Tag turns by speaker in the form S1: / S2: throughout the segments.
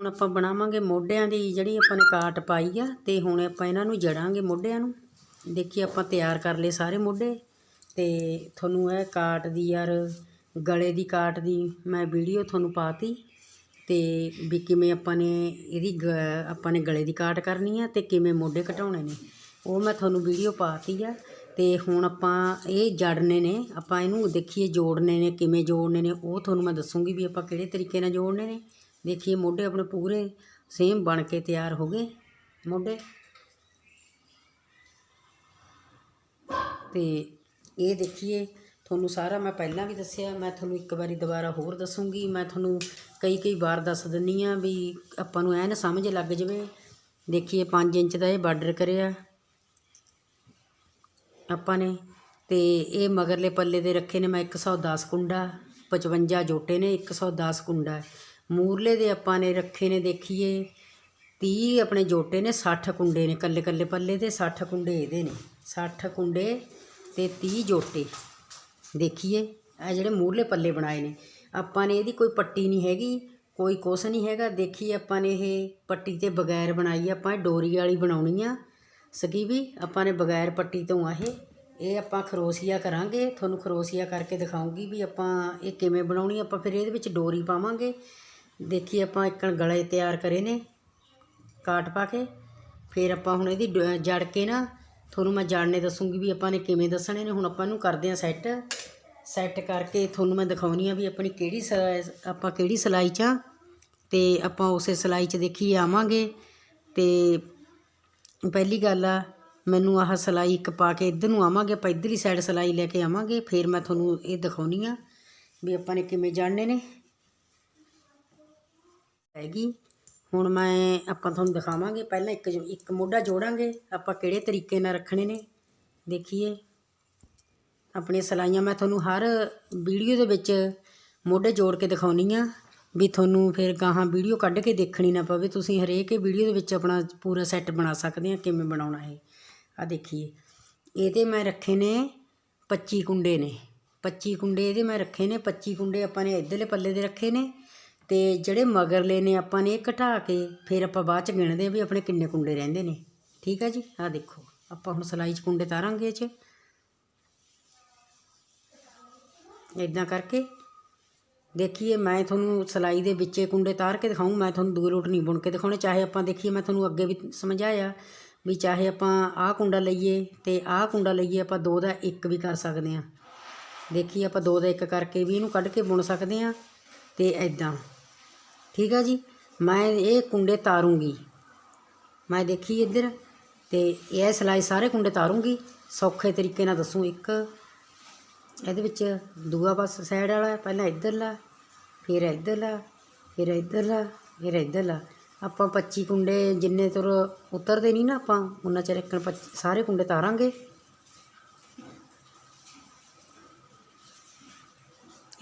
S1: ਹੁਣ ਆਪਾਂ ਬਣਾਵਾਂਗੇ ਮੋਢਿਆਂ ਦੀ ਜਿਹੜੀ ਆਪਾਂ ਨੇ ਕਾਟ ਪਾਈ ਆ ਤੇ ਹੁਣ ਆਪਾਂ ਇਹਨਾਂ ਨੂੰ ਜੜਾਂਗੇ ਮੋਢਿਆਂ ਨੂੰ। ਦੇਖੀ ਆਪਾਂ ਤਿਆਰ ਕਰ ਲਏ ਸਾਰੇ ਮੋਢੇ ਤੇ ਤੁਹਾਨੂੰ ਇਹ ਕਾਟ ਦੀ ਯਾਰ ਗਲੇ ਦੀ ਕਾਟ ਦੀ ਮੈਂ ਵੀਡੀਓ ਤੁਹਾਨੂੰ ਪਾਤੀ ਤੇ ਵੀ ਕਿਵੇਂ ਆਪਾਂ ਨੇ ਇਹਦੀ ਗ- ਆਪਾਂ ਨੇ ਗਲੇ ਦੀ ਕਾਟ ਕਰਨੀ ਆ ਤੇ ਕਿਵੇਂ ਮੋਢੇ ਘਟਾਉਣੇ ਨੇ। ਉਹ ਮੈਂ ਤੁਹਾਨੂੰ ਵੀਡੀਓ ਪਾਤੀ ਆ ਤੇ ਹੁਣ ਆਪਾਂ ਇਹ ਜੜਨੇ ਨੇ, ਆਪਾਂ ਇਹਨੂੰ ਦੇਖੀਏ ਜੋੜਨੇ ਨੇ, ਕਿਵੇਂ ਜੋੜਨੇ ਨੇ, ਉਹ ਤੁਹਾਨੂੰ ਮੈਂ ਦੱਸੂਗੀ ਵੀ ਆਪਾਂ ਕਿਹੜੇ ਤਰੀਕੇ ਨਾਲ ਜੋੜਨੇ ਨੇ। ਦੇਖੀਏ ਮੋਢੇ ਆਪਣੇ ਪੂਰੇ ਸੇਮ ਬਣ ਕੇ ਤਿਆਰ ਹੋ ਗਏ ਮੋਢੇ। ਤੇ ਇਹ ਦੇਖੀਏ, ਤੁਹਾਨੂੰ ਸਾਰਾ ਮੈਂ ਪਹਿਲਾਂ ਵੀ ਦੱਸਿਆ, ਮੈਂ ਤੁਹਾਨੂੰ ਇੱਕ ਵਾਰੀ ਦੁਬਾਰਾ ਹੋਰ ਦੱਸੂੰਗੀ, ਮੈਂ ਤੁਹਾਨੂੰ ਕਈ ਕਈ ਵਾਰ ਦੱਸ ਦਿੰਨੀ ਆ ਵੀ ਆਪਾਂ ਨੂੰ ਐਨ ਸਮਝ ਲੱਗ ਜਵੇ। ਦੇਖੀਏ 5 ਇੰਚ ਦਾ ਇਹ ਬਾਰਡਰ ਕਰਿਆ। ਆਪਾਂ ਨੇ ਤੇ ਇਹ ਮਗਰਲੇ ਪੱਲੇ ਦੇ ਰੱਖੇ ਨੇ ਮੈਂ 110 ਕੁੰਡਾ 55 ਜੋਟੇ ਨੇ 110 ਕੁੰਡਾ। ਮੂਰਲੇ ਦੇ ਆਪਾਂ ਨੇ ਰੱਖੇ ਨੇ ਦੇਖੀਏ 30 ਆਪਣੇ ਜੋਟੇ ਨੇ 60 ਕੁੰਡੇ ਨੇ, ਕੱਲੇ ਕੱਲੇ ਪੱਲੇ ਦੇ 60 ਕੁੰਡੇ ਇਹਦੇ ਨੇ 60 ਕੁੰਡੇ ਤੇ 30 ਜੋਟੇ। ਦੇਖੀਏ, ਇਹ ਜਿਹੜੇ ਮੂਰਲੇ ਪੱਲੇ ਬਣਾਏ ਨੇ, ਆਪਾਂ ਨੇ ਇਹਦੀ ਕੋਈ ਪੱਟੀ ਨਹੀਂ ਹੈਗੀ, ਕੋਈ ਕੁਛ ਨਹੀਂ ਹੈਗਾ। ਦੇਖੀਏ ਆਪਾਂ ਨੇ ਇਹ ਪੱਟੀ ਤੇ ਬਗੈਰ ਬਣਾਈ ਆਪਾਂ ਇਹ ਡੋਰੀ ਵਾਲੀ ਬਣਾਉਣੀ ਆ। ਸਕੀਵੀ ਆਪਾਂ ਨੇ ਬਗੈਰ ਪੱਟੀ ਤੋਂ ਆ ਇਹ ਇਹ ਆਪਾਂ ਖਰੋਸੀਆ ਕਰਾਂਗੇ। ਤੁਹਾਨੂੰ ਖਰੋਸੀਆ ਕਰਕੇ ਦਿਖਾਉਂਗੀ ਵੀ ਆਪਾਂ ਇਹ ਕਿਵੇਂ ਬਣਾਉਣੀ ਆਪਾਂ ਫਿਰ ਇਹਦੇ ਵਿੱਚ ਡੋਰੀ ਪਾਵਾਂਗੇ। ਦੇਖੀ ਆਪਾਂ ਇੱਕ ਗਲੇ ਤਿਆਰ ਕਰੇ ਨੇ, ਕਾਟ ਪਾ ਕੇ। ਫਿਰ ਆਪਾਂ ਹੁਣ ਇਹਦੀ ਡ- ਜੜ ਕੇ ਨਾ, ਤੁਹਾਨੂੰ ਮੈਂ ਜਾਣਨੇ ਦੱਸੂਗੀ ਵੀ ਆਪਾਂ ਨੇ ਕਿਵੇਂ ਦੱਸਣੇ ਨੇ। ਹੁਣ ਆਪਾਂ ਇਹਨੂੰ ਕਰਦੇ ਹਾਂ ਸੈੱਟ। ਸੈੱਟ ਕਰਕੇ ਤੁਹਾਨੂੰ ਮੈਂ ਦਿਖਾਉਣੀ ਆ ਵੀ ਆਪਣੀ ਕਿਹੜੀ ਸ- ਆਪਾਂ ਕਿਹੜੀ ਸਿਲਾਈ 'ਚ ਆ। ਤੇ ਆਪਾਂ ਉਸੇ ਸਿਲਾਈ 'ਚ ਦੇਖੀ ਆਵਾਂਗੇ। ਤੇ ਪਹਿਲੀ ਗੱਲ ਆ, ਮੈਨੂੰ ਆਹ ਸਿਲਾਈ ਇੱਕ ਪਾ ਕੇ ਇੱਧਰ ਨੂੰ ਆਵਾਂਗੇ। ਆਪਾਂ ਇੱਧਰਲੀ ਸਾਈਡ ਸਿਲਾਈ ਲੈ ਕੇ ਆਵਾਂਗੇ। ਫਿਰ ਮੈਂ ਤੁਹਾਨੂੰ ਇਹ ਦਿਖਾਉਣੀ ਆ ਵੀ ਆਪਾਂ ਨੇ ਕਿਵੇਂ ਜਾਣਨੇ ਨੇ। ਹੈਗੀ। ਹੁਣ ਮੈਂ ਆਪਾਂ ਤੁਹਾਨੂੰ ਦਿਖਾਵਾਂਗੇ, ਪਹਿਲਾਂ ਇੱਕ ਜੋ- ਇੱਕ ਮੋਢਾ ਜੋੜਾਂਗੇ। ਆਪਾਂ ਕਿਹੜੇ ਤਰੀਕੇ ਨਾਲ ਰੱਖਣੇ ਨੇ, ਦੇਖੀਏ। ਆਪਣੀਆਂ ਸਿਲਾਈਆਂ ਮੈਂ ਤੁਹਾਨੂੰ ਹਰ ਵੀਡੀਓ ਦੇ ਵਿੱਚ ਮੋਢੇ ਜੋੜ ਕੇ ਦਿਖਾਉਣੀ ਆ, ਵੀ ਤੁਹਾਨੂੰ ਫਿਰ ਗਾਹਾਂ ਵੀਡੀਓ ਕੱਢ ਕੇ ਦੇਖਣੀ ਨਾ ਪਵੇ। ਤੁਸੀਂ ਹਰੇਕ ਵੀਡੀਓ ਦੇ ਵਿੱਚ ਆਪਣਾ ਪੂਰਾ ਸੈੱਟ ਬਣਾ ਸਕਦੇ ਆ, ਕਿਵੇਂ ਬਣਾਉਣਾ ਹੈ ਆ ਦੇਖੀਏ। ਇਹਦੇ ਮੈਂ ਰੱਖੇ ਨੇ 25 ਕੁੰਡੇ ਨੇ। 25 ਕੁੰਡੇ ਇਹਦੇ ਮੈਂ ਰੱਖੇ ਨੇ। 25 ਕੁੰਡੇ ਆਪਾਂ ਨੇ ਇੱਧਰਲੇ ਪੱਲੇ ਦੇ ਰੱਖੇ ਨੇ। ਅਤੇ ਜਿਹੜੇ ਮਗਰਲੇ ਨੇ ਆਪਾਂ ਨੇ ਇਹ ਘਟਾ ਕੇ ਫਿਰ ਆਪਾਂ ਬਾਅਦ ਚ ਗਿਣਦੇ ਆ ਵੀ ਆਪਣੇ ਕਿੰਨੇ ਕੁੰਡੇ ਰਹਿੰਦੇ ਨੇ। ਠੀਕ ਹੈ ਜੀ? ਆ ਦੇਖੋ, ਆਪਾਂ ਹੁਣ ਸਿਲਾਈ 'ਚ ਕੁੰਡੇ ਤਾਰਾਂਗੇ ਇਹ 'ਚ। ਇਦਾਂ ਕਰਕੇ ਦੇਖੀਏ, ਮੈਂ ਤੁਹਾਨੂੰ ਸਿਲਾਈ ਦੇ ਵਿੱਚੇ ਕੁੰਡੇ ਤਾਰ ਕੇ ਦਿਖਾਉਂ ਮੈਂ ਤੁਹਾਨੂੰ ਦੂਰ ਰੋਟ ਨਹੀਂ ਬੁਣ ਕੇ ਦਿਖਾਉਣੇ। ਚਾਹੇ ਆਪਾਂ ਦੇਖੀਏ, ਮੈਂ ਤੁਹਾਨੂੰ ਅੱਗੇ ਵੀ ਸਮਝਾਇਆ ਵੀ ਚਾਹੇ ਆਪਾਂ ਆਹ ਕੁੰਡਾ ਲਈਏ ਤੇ ਆਹ ਕੁੰਡਾ ਲਈਏ, ਆਪਾਂ ਦੋ ਦਾ ਇੱਕ ਵੀ ਕਰ ਸਕਦੇ ਹਾਂ। ਦੇਖੀਏ, ਆਪਾਂ ਦੋ ਦਾ ਇੱਕ ਕਰਕੇ ਵੀ ਇਹਨੂੰ ਕੱਢ ਕੇ ਬੁਣ ਸਕਦੇ ਹਾਂ ਤੇ ਐਦਾਂ ਠੀਕ ਹੈ ਜੀ? ਮੈਂ ਇਹ ਕੁੰਡੇ ਤਾਰੂੰਗੀ। ਮੈਂ ਦੇਖੀ ਇੱਧਰ ਤੇ ਇਹ ਸਿਲਾਈ ਸਾਰੇ ਕੁੰਡੇ ਤਾਰੂੰਗੀ। ਸੌਖੇ ਤਰੀਕੇ ਨਾਲ ਦੱਸੂ ਇੱਕ। ਇਹਦੇ ਵਿੱਚ ਦੂਆ ਪਾਸ ਸਾਈਡ ਵਾਲਾ, ਪਹਿਲਾਂ ਇੱਧਰਲਾ, ਫਿਰ ਇੱਧਰਲਾ ਫਿਰ ਇੱਧਰਲਾ ਫਿਰ ਇੱਧਰਲਾ। ਆਪਾਂ 25 ਕੁੰਡੇ ਜਿੰਨੇ ਤੁਰ ਉਤਰਦੇ ਨਹੀਂ ਨਾ ਆਪਾਂ, ਉਹਨਾਂ ਚਿਰ ਇੱਕ ਸਾਰੇ ਕੁੰਡੇ ਤਾਰਾਂਗੇ।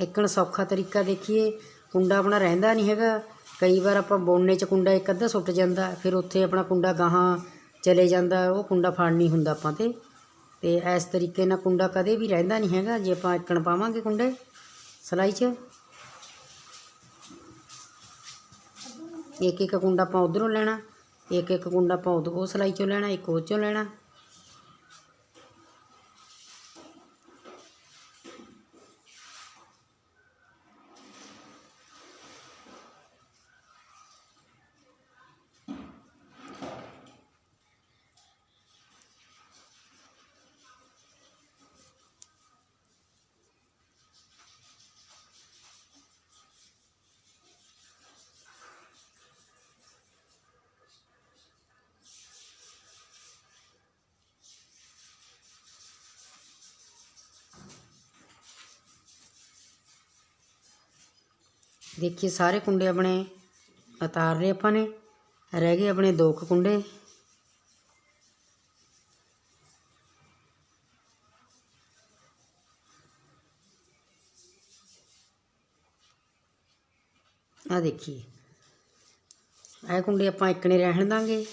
S1: ਇੱਕਣ ਸੌਖਾ ਤਰੀਕਾ ਦੇਖੀਏ। ਕੁੰਡਾ ਆਪਣਾ ਰਹਿੰਦਾ ਨਹੀਂ ਹੈਗਾ। ਕਈ ਵਾਰ ਆਪਾਂ ਬੋਨੇ 'ਚ ਕੁੰਡਾ ਇੱਕ ਅੱਧਾ ਸੁੱਟ ਜਾਂਦਾ, ਫਿਰ ਉੱਥੇ ਆਪਣਾ ਕੁੰਡਾ ਗਾਹਾਂ ਚਲੇ ਜਾਂਦਾ, ਉਹ ਕੁੰਡਾ ਫੜ ਨਹੀਂ ਹੁੰਦਾ ਆਪਾਂ ਤੇ। ਤੇ ਇਸ ਤਰੀਕੇ ਨਾਲ ਕੁੰਡਾ ਕਦੇ ਵੀ ਰਹਿੰਦਾ ਨਹੀਂ ਹੈਗਾ, ਜੇ ਆਪਾਂ ਇੱਕਣ ਪਾਵਾਂਗੇ ਕੁੰਡੇ ਸਿਲਾਈ 'ਚ। ਇੱਕ ਇੱਕ ਕੁੰਡਾ ਆਪਾਂ ਉਧਰੋਂ ਲੈਣਾ, ਇੱਕ ਇੱਕ ਕੁੰਡਾ ਆਪਾਂ ਉਧਰ ਉਹ ਸਿਲਾਈ 'ਚੋਂ ਲੈਣਾ, ਇੱਕ ਉਹ 'ਚੋਂ ਲੈਣਾ। ਦੇਖੀਏ ਸਾਰੇ ਕੁੰਡੇ ਆਪਣੇ ਉਤਾਰ ਲਏ ਆਪਾਂ ਨੇ। ਰਹਿ ਗਏ ਆਪਣੇ ਦੋ ਕੁ ਕੁੰਡੇ। ਆ ਦੇਖੀਏ। ਇਹ ਕੁੰਡੇ ਆਪਾਂ ਇੱਕ ਨੇ ਰਹਿਣ ਦਾਂਗੇ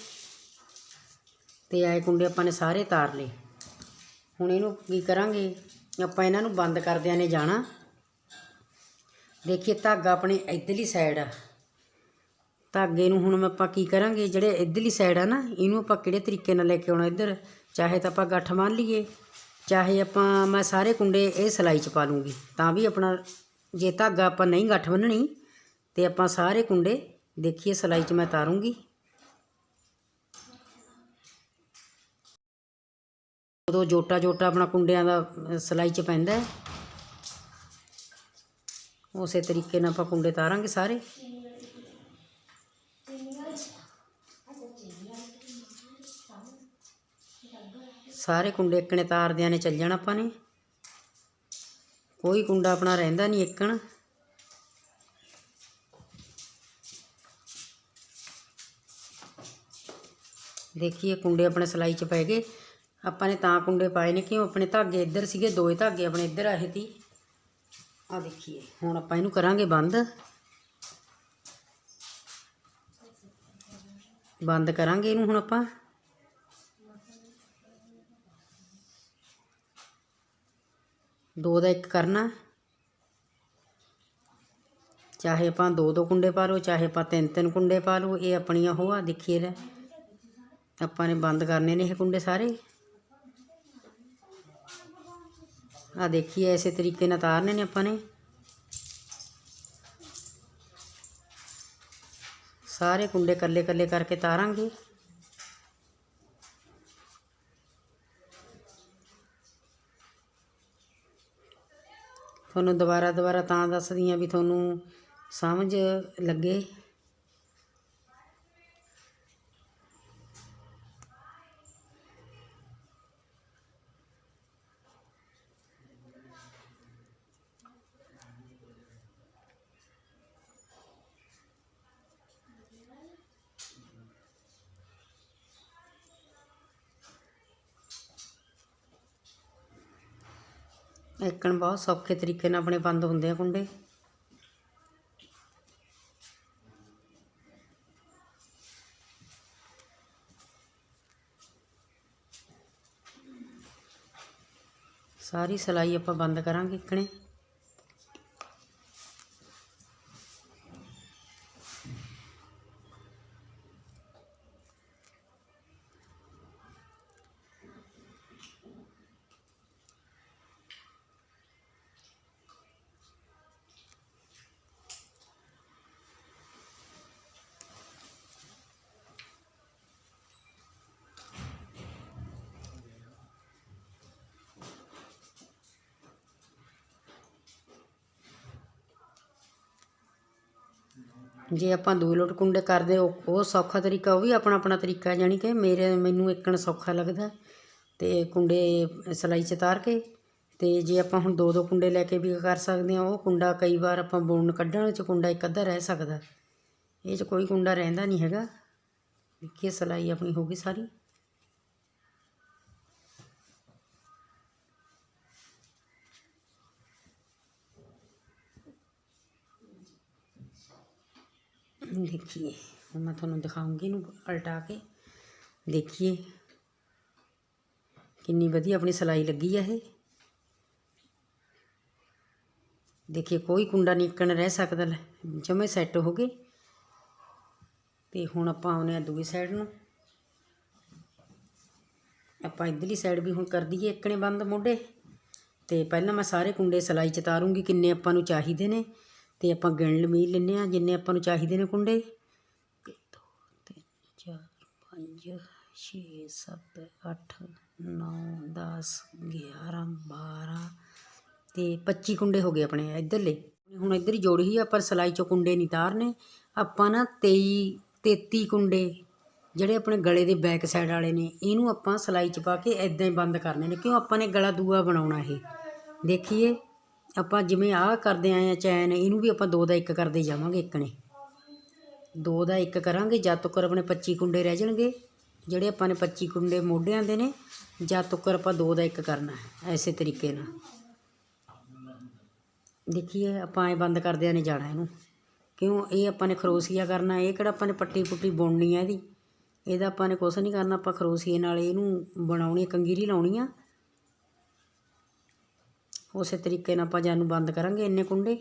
S1: ਤੇ ਇਹ ਕੁੰਡੇ ਆਪਾਂ ਨੇ ਸਾਰੇ ਤਾਰ ਲਏ। ਹੁਣ ਇਹਨੂੰ ਕੀ ਕਰਾਂਗੇ? ਆਪਾਂ ਇਹਨਾਂ ਨੂੰ ਬੰਦ ਕਰਦਿਆਂ ਨੇ ਜਾਣਾ। ਦੇਖੀਏ ਧਾਗਾ ਆਪਣੇ ਇੱਧਰਲੀ ਸਾਈਡ ਆ। ਧਾਗੇ ਨੂੰ ਹੁਣ ਆਪਾਂ ਕੀ ਕਰਾਂਗੇ ਜਿਹੜੇ ਇੱਧਰਲੀ ਸਾਈਡ ਆ ਨਾ ਇਹਨੂੰ ਆਪਾਂ ਕਿਹੜੇ ਤਰੀਕੇ ਨਾਲ ਲੈ ਕੇ ਆਉਣਾ ਇੱਧਰ? ਚਾਹੇ ਤਾਂ ਆਪਾਂ ਗੱਠ ਮੰਨ ਲਈਏ ਚਾਹੇ ਆਪਾਂ ਮੈਂ ਸਾਰੇ ਕੁੰਡੇ ਇਹ ਸਿਲਾਈ 'ਚ ਪਾ ਲੂੰਗੀ ਤਾਂ ਵੀ ਆਪਣਾ ਜੇ ਧਾਗਾ ਆਪਾਂ ਨਹੀਂ ਗੱਠ ਬੰਨਣੀ ਤੇ ਆਪਾਂ ਸਾਰੇ ਕੁੰਡੇ ਦੇਖੀਏ ਸਿਲਾਈ 'ਚ ਮੈਂ ਤਾਰੂੰਗੀ। ਉਦੋਂ ਜੋਟਾ ਜੋਟਾ ਆਪਣਾ ਕੁੰਡਿਆਂ ਦਾ ਅ, ਸਿਲਾਈ 'ਚ ਪੈਂਦਾ ਹੈ। ਉਸੇ ਤਰੀਕੇ ਨਾਲ ਆਪਾਂ ਕੁੰਡੇ ਤਾਰਾਂਗੇ ਸਾਰੇ। ਸਾਰੇ ਕੁੰਡੇ ਇੱਕਣੇ ਤਾਰਦਿਆਂ ਨੇ ਚੱਲ ਜਾਣਾ ਆਪਾਂ ਨੇ। ਕੋਈ ਕੁੰਡਾ ਆਪਣਾ ਰਹਿੰਦਾ ਨਹੀਂ ਇੱਕਣ। ਦੇਖੀਏ ਕੁੰਡੇ ਆਪਣੇ ਸਿਲਾਈ 'ਚ ਪੈ ਗਏ। ਆਪਾਂ ਨੇ ਤਾਂ ਕੁੰਡੇ ਪਾਏ ਨੇ, ਕਿਉਂ? ਆਪਣੇ ਧਾਗੇ ਇੱਧਰ ਸੀਗੇ, ਦੋਏ ਧਾਗੇ ਆਪਣੇ ਇੱਧਰ ਆਏ ਤੀ ਆ ਦੇਖੀਏ, ਹੁਣ ਆਪਾਂ ਇਹਨੂੰ ਕਰਾਂਗੇ ਬੰਦ। ਬੰਦ ਕਰਾਂਗੇ ਇਹਨੂੰ ਹੁਣ ਆਪਾਂ। ਦੋ ਦਾ ਇੱਕ ਕਰਨਾ। ਚਾਹੇ ਆਪਾਂ ਦੋ ਦੋ ਕੁੰਡੇ ਪਾ ਲਓ, ਚਾਹੇ ਆਪਾਂ ਤਿੰਨ ਤਿੰਨ ਕੁੰਡੇ ਪਾ ਲਓ, ਇਹ ਆਪਣੀਆਂ ਉਹ ਆ, ਦੇਖੀਏ ਲੈ। ਆਪਾਂ ਨੇ ਬੰਦ ਕਰਨੇ ਨੇ ਇਹ ਕੁੰਡੇ ਸਾਰੇ। ਆ ਦੇਖੀਏ, ਇਸੇ ਤਰੀਕੇ ਨਾਲ ਤਾਰਨੇ ਨੇ ਆਪਾਂ ਨੇ। ਸਾਰੇ ਕੁੰਡੇ ਕੱਲੇ ਕੱਲੇ ਕਰਕੇ ਤਾਰਾਂਗੇ। ਤੁਹਾਨੂੰ ਦੁਬਾਰਾ ਦੁਬਾਰਾ ਤਾਂ ਦੱਸਦੀ ਆ ਵੀ ਤੁਹਾਨੂੰ ਸਮਝ ਲੱਗੇ। ਇੱਕਣ ਬਹੁਤ ਸੌਖੇ ਤਰੀਕੇ ਨਾਲ ਆਪਣੇ ਬੰਦ ਹੁੰਦੇ ਆ ਕੁੰਡੇ। ਸਾਰੀ ਸਿਲਾਈ ਆਪਾਂ ਬੰਦ ਕਰਾਂਗੇ ਇੱਕਣੇ ਜੇ ਆਪਾਂ ਦੋ ਲੋਟ ਕੁੰਡੇ ਕਰਦੇ, ਉਹ ਉਹ ਸੌਖਾ ਤਰੀਕਾ, ਉਹ ਵੀ ਆਪਣਾ ਆਪਣਾ ਤਰੀਕਾ ਜਾਣੀ ਕਿ ਮੇਰੇ, ਮੈਨੂੰ ਇੱਕਣ ਸੌਖਾ ਲੱਗਦਾ ਅਤੇ ਕੁੰਡੇ ਸਿਲਾਈ 'ਚ ਤਾਰ ਕੇ ਅਤੇ ਜੇ ਆਪਾਂ ਹੁਣ ਦੋ ਦੋ ਕੁੰਡੇ ਲੈ ਕੇ ਵੀ ਕਰ ਸਕਦੇ ਹਾਂ, ਉਹ ਕੁੰਡਾ ਕਈ ਵਾਰ ਆਪਾਂ ਬੁਣ ਕੱਢਣ 'ਚ ਕੁੰਡਾ ਇੱਕ ਅੱਧਾ ਰਹਿ ਸਕਦਾ ਇਹ 'ਚ ਕੋਈ ਕੁੰਡਾ ਰਹਿੰਦਾ ਨਹੀਂ ਹੈਗਾ। ਦੇਖੀਏ, ਸਿਲਾਈ ਆਪਣੀ ਹੋ ਗਈ ਸਾਰੀ। देखिए ਹੁਣ ਮੈਂ ਤੁਹਾਨੂੰ ਦਿਖਾਉਂਗੀ ਇਹਨੂੰ ਉਲਟਾ ਕੇ ਦੇਖੀਏ ਕਿੰਨੀ ਵਧੀਆ ਆਪਣੀ ਸਿਲਾਈ ਲੱਗੀ ਆ ਇਹ ਦੇਖੀਏ ਕੋਈ ਕੁੰਡਾ ਨਿਕਣ ਰਹਿ ਸਕਦਾ ਲੈ ਜਮੇ ਸੈੱਟ ਹੋ ਗਏ ਤੇ ਹੁਣ ਆਪਾਂ ਆਉਨੇ ਆ ਦੂਜੀ ਸਾਈਡ ਨੂੰ ਆਪਾਂ ਇਧਰਲੀ ਸਾਈਡ ਵੀ ਹੁਣ ਕਰ ਦਈਏ ਇੱਕਣੇ ਬੰਦ ਮੋਢੇ ਤੇ ਪਹਿਲਾਂ ਮੈਂ ਸਾਰੇ ਕੁੰਡੇ ਸਿਲਾਈ ਚ ਤਾਰੂੰਗੀ ਕਿੰਨੇ ਆਪਾਂ ਨੂੰ ਚਾਹੀਦੇ ਨੇ ਤੇ ਆਪਾਂ ਗਿਣ ਲਮੀ ਲੈਨੇ ਆ ਜਿੰਨੇ ਆਪਾਂ ਨੂੰ ਚਾਹੀਦੇ ਨੇ ਕੁੰਡੇ। 1 2 3 4 5 6 7 8 9 10 11 12 ਤੇ 25 ਕੁੰਡੇ ਹੋ ਗਏ ਆਪਣੇ ਇੱਧਰਲੇ। ਹੁਣ ਇੱਧਰ ਹੀ ਜੋੜੀ ਹੀ ਪਰ ਸਿਲਾਈ ਚੋਂ ਕੁੰਡੇ ਨਹੀਂ ਤਾਰਨੇ। ਆਪਾਂ ਨਾ 23 33 ਕੁੰਡੇ ਜਿਹੜੇ ਆਪਣੇ ਗਲੇ ਦੇ ਬੈਕ ਸਾਈਡ ਵਾਲੇ ਨੇ, ਇਹਨੂੰ ਆਪਾਂ ਸਿਲਾਈ 'ਚ ਪਾ ਕੇ ਇਦਾਂ ਹੀ ਬੰਦ ਕਰਨੇ ਨੇ। ਕਿਉਂ? ਆਪਾਂ ਨੇ ਗਲਾ ਦੂਆ ਬਣਾਉਣਾ ਇਹ। ਦੇਖੀਏ। ਆਪਾਂ ਜਿਵੇਂ ਆਹ ਕਰਦੇ ਆਏ ਆ ਚੈਨ, ਇਹਨੂੰ ਵੀ ਆਪਾਂ ਦੋ ਦਾ ਇੱਕ ਕਰਦੇ ਜਾਵਾਂਗੇ ਇੱਕ ਨੇ। ਦੋ ਦਾ ਇੱਕ ਕਰਾਂਗੇ, ਜਦ ਤੱਕ ਆਪਣੇ 25 ਕੁੰਡੇ ਰਹਿ ਜਾਣਗੇ। ਜਿਹੜੇ ਆਪਾਂ ਨੇ 25 ਕੁੰਡੇ ਮੋਢਿਆਂ ਦੇ ਨੇ, ਜਦ ਤੱਕ ਆਪਾਂ ਦੋ ਦਾ ਇੱਕ ਕਰਨਾ ਹੈ, ਐਸੇ ਤਰੀਕੇ ਨਾਲ। ਦੇਖੀਏ, ਆਪਾਂ ਐ ਬੰਦ ਕਰਦਿਆਂ ਨੇ ਜਾਣਾ ਇਹਨੂੰ। ਕਿਉਂ? ਇਹ ਆਪਾਂ ਨੇ ਖਰੋਸੀਆ ਕਰਨਾ, ਇਹ ਕਿਹੜਾ ਆਪਾਂ ਨੇ ਪੱਟੀ ਪੁੱਟੀ ਬੁਣਨੀ ਆ ਇਹਦੀ? ਇਹਦਾ ਆਪਾਂ ਨੇ ਕੁਛ ਨਹੀਂ ਕਰਨਾ, ਆਪਾਂ ਖਰੋਸੀਏ ਨਾਲ ਇਹਨੂੰ ਬਣਾਉਣੀ ਕੰਗੀਰੀ ਲਾਉਣੀ ਆ। ਉਸੇ ਤਰੀਕੇ ਨਾਲ ਆਪਾਂ ਜਾਨੂੰ ਬੰਦ ਕਰਾਂਗੇ ਇੰਨੇ ਕੁੰਡੇ।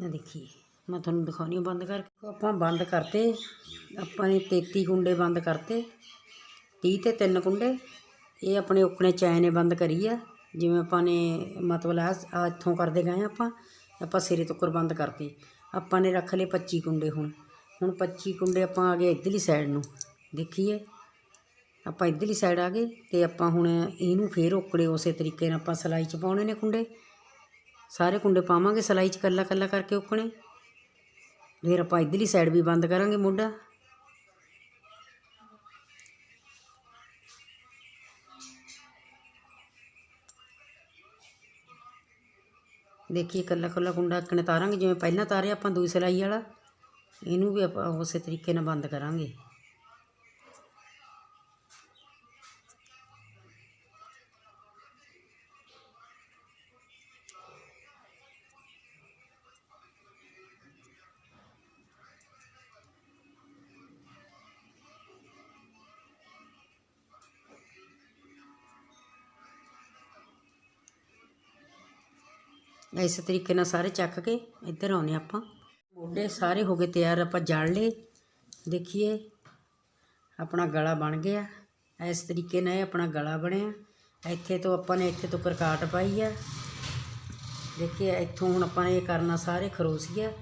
S1: ਇਹ ਦੇਖੀਏ, ਮੈਂ ਤੁਹਾਨੂੰ ਦਿਖਾਉਣੀ ਹਾਂ ਬੰਦ ਕਰਕੇ। ਆਪਾਂ ਬੰਦ ਕਰਤੇ। ਆਪਾਂ ਨੇ 33 ਕੁੰਡੇ ਬੰਦ ਕਰਤੇ। 30 ਤੇ 3 ਕੁੰਡੇ। ਇਹ ਆਪਣੇ ਉਕਣੇ ਚਾਏ ਨੇ ਬੰਦ ਕਰੀ ਆ। ਜਿਵੇਂ ਆਪਾਂ ਨੇ ਮਤਲਬ ਆ ਇੱਥੋਂ ਕਰਦੇ ਗਏ ਆਪਾਂ ਆਪਾਂ ਸਿਰੇ ਤੋਂ ਬੰਦ ਕਰਤੇ। ਆਪਾਂ ਨੇ ਰੱਖ ਲਏ 25 ਕੁੰਡੇ ਹੁਣ। ਹੁਣ 25 ਕੁੰਡੇ ਆਪਾਂ ਆ ਗਏ ਇੱਧਰਲੀ ਸਾਈਡ ਨੂੰ। ਦੇਖੀਏ। ਆਪਾਂ ਇੱਧਰਲੀ ਸਾਈਡ ਆ ਗਏ ਤੇ ਆਪਾਂ ਹੁਣ ਇਹਨੂੰ ਫੇਰ ਉਕੜੇ ਉਸੇ ਤਰੀਕੇ ਨਾਲ ਆਪਾਂ ਸਲਾਈ ਚ ਪਾਉਣੇ ਨੇ ਕੁੰਡੇ ਸਾਰੇ ਕੁੰਡੇ ਪਾਵਾਂਗੇ ਸਲਾਈ ਚ ਕੱਲਾ ਕੱਲਾ ਕਰਕੇ ਉਕਣੇ ਫਿਰ ਆਪਾਂ ਇੱਧਰਲੀ ਸਾਈਡ ਵੀ ਬੰਦ ਕਰਾਂਗੇ ਮੋਢਾ। ਦੇਖੀਏ ਕੱਲਾ ਕੱਲਾ ਕੁੰਡਾ ਇੱਕਣੇ ਤਾਰਾਂਗੇ, ਜਿਵੇਂ ਪਹਿਲਾਂ ਤਾਰਿਆ ਆਪਾਂ ਦੂਈ ਸਲਾਈ ਵਾਲਾ। ਇਹਨੂੰ ਵੀ ਆਪਾਂ ਉਸੇ ਤਰੀਕੇ ਨਾਲ ਬੰਦ ਕਰਾਂਗੇ। ਇਸ ਤਰੀਕੇ ਨਾਲ ਸਾਰੇ ਚੱਕ ਕੇ ਇੱਧਰ ਆਉਨੇ ਆਪਾਂ। ਮੋਢੇ ਸਾਰੇ ਹੋ ਗਏ ਤਿਆਰ, ਆਪਾਂ ਜੜ ਲਏ। ਦੇਖੀਏ, ਆਪਣਾ ਗਲਾ ਬਣ ਗਿਆ। ਇਸ ਤਰੀਕੇ ਨਾਲ ਇਹ ਆਪਣਾ ਗਲਾ ਬਣਿਆ। ਇੱਥੇ ਤੋਂ ਆਪਾਂ ਨੇ ਇੱਥੇ ਤੋਂ ਕਰਕਾਟ ਪਾਈ ਆ। ਦੇਖੀਏ, ਇੱਥੋਂ ਹੁਣ ਆਪਾਂ ਨੇ ਇਹ ਕਰਨਾ ਸਾਰੇ ਖਰੋਸੀਆ।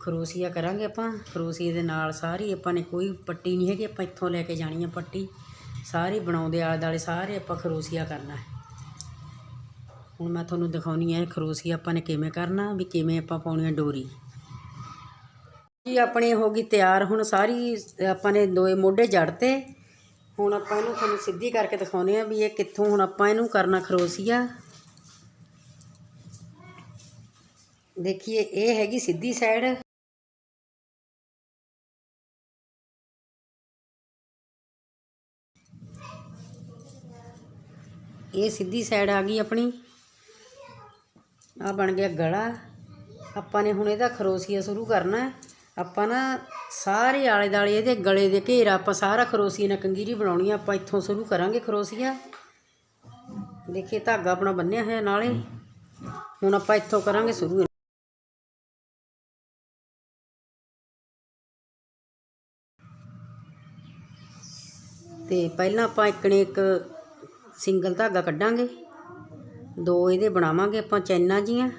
S1: ਖਰੋਸੀਆ ਕਰਾਂਗੇ ਆਪਾਂ। ਖਰੋਸੀਏ ਦੇ ਨਾਲ ਸਾਰੀ ਆਪਾਂ ਨੇ ਕੋਈ ਪੱਟੀ ਨਹੀਂ ਹੈਗੀ। ਆਪਾਂ ਇੱਥੋਂ ਲੈ ਕੇ ਜਾਣੀ ਆ ਪੱਟੀ। ਸਾਰੀ ਬਣਾਉਂਦੇ, ਆਲੇ ਦੁਆਲੇ ਸਾਰੇ ਆਪਾਂ ਖਰੋਸੀਆ ਕਰਨਾ ਹੈ। ਹੁਣ ਮੈਂ ਤੁਹਾਨੂੰ ਦਿਖਾਉਣੀ ਹੈ ਖਰੋਸੀਆ ਆਪਾਂ ਨੇ ਕਿਵੇਂ ਕਰਨਾ, ਵੀ ਕਿਵੇਂ ਆਪਾਂ ਪਾਉਣੀ ਹੈ ਡੋਰੀ। ਜੀ, ਆਪਣੀ ਹੋ ਗਈ ਤਿਆਰ, ਹੁਣ ਸਾਰੀ, ਆਪਾਂ ਨੇ ਦੋਏ ਮੋਢੇ ਜੜਤੇ ਹੁਣ ਆਪਾਂ ਇਹਨੂੰ ਤੁਹਾਨੂੰ ਸਿੱਧੀ ਕਰਕੇ ਦਿਖਾਉਨੇ ਆ ਵੀ ਇਹ ਕਿੱਥੋਂ ਹੁਣ ਆਪਾਂ ਇਹਨੂੰ ਕਰਨਾ ਖਰੋਸੀਆ ਦੇਖੀਏ, ਇਹ ਹੈਗੀ ਸਿੱਧੀ ਸਾਈਡ ਇਹ ਸਿੱਧੀ ਸਾਈਡ ਆ ਗਈ ਆਪਣੀ। ਆ ਬਣ ਗਿਆ ਗਲਾ। ਆਪਾਂ ਨੇ ਹੁਣ ਇਹਦਾ ਖਰੋਸੀਆ ਸ਼ੁਰੂ ਕਰਨਾ ਆਪਾਂ ਨਾ ਸਾਰੇ ਆਲੇ ਦਾਲੇ ਇਹਦੇ ਗਲੇ ਦੇ ਘੇਰਾ ਆਪਾਂ ਸਾਰਾ ਖਰੋਸੀਏ ਨਾਲ ਕੰਗੀਰੀ ਬਣਾਉਣੀ ਆ। ਆਪਾਂ ਇੱਥੋਂ ਸ਼ੁਰੂ ਕਰਾਂਗੇ ਖਰੋਸੀਆ। ਦੇਖੀਏ ਧਾਗਾ ਆਪਣਾ ਬੰਨਿਆ ਹੋਇਆ ਨਾਲੇ। ਹੁਣ ਆਪਾਂ ਇੱਥੋਂ ਕਰਾਂਗੇ ਸ਼ੁਰੂ। ਤੇ ਪਹਿਲਾਂ ਆਪਾਂ ਇੱਕ ਨੇ ਇੱਕ ਸਿੰਗਲ ਧਾਗਾ ਕੱਢਾਂਗੇ। ਦੋ ਇਹਦੇ ਬਣਾਵਾਂਗੇ ਆਪਾਂ ਚੈਨਾਂ ਜੀਆਂ।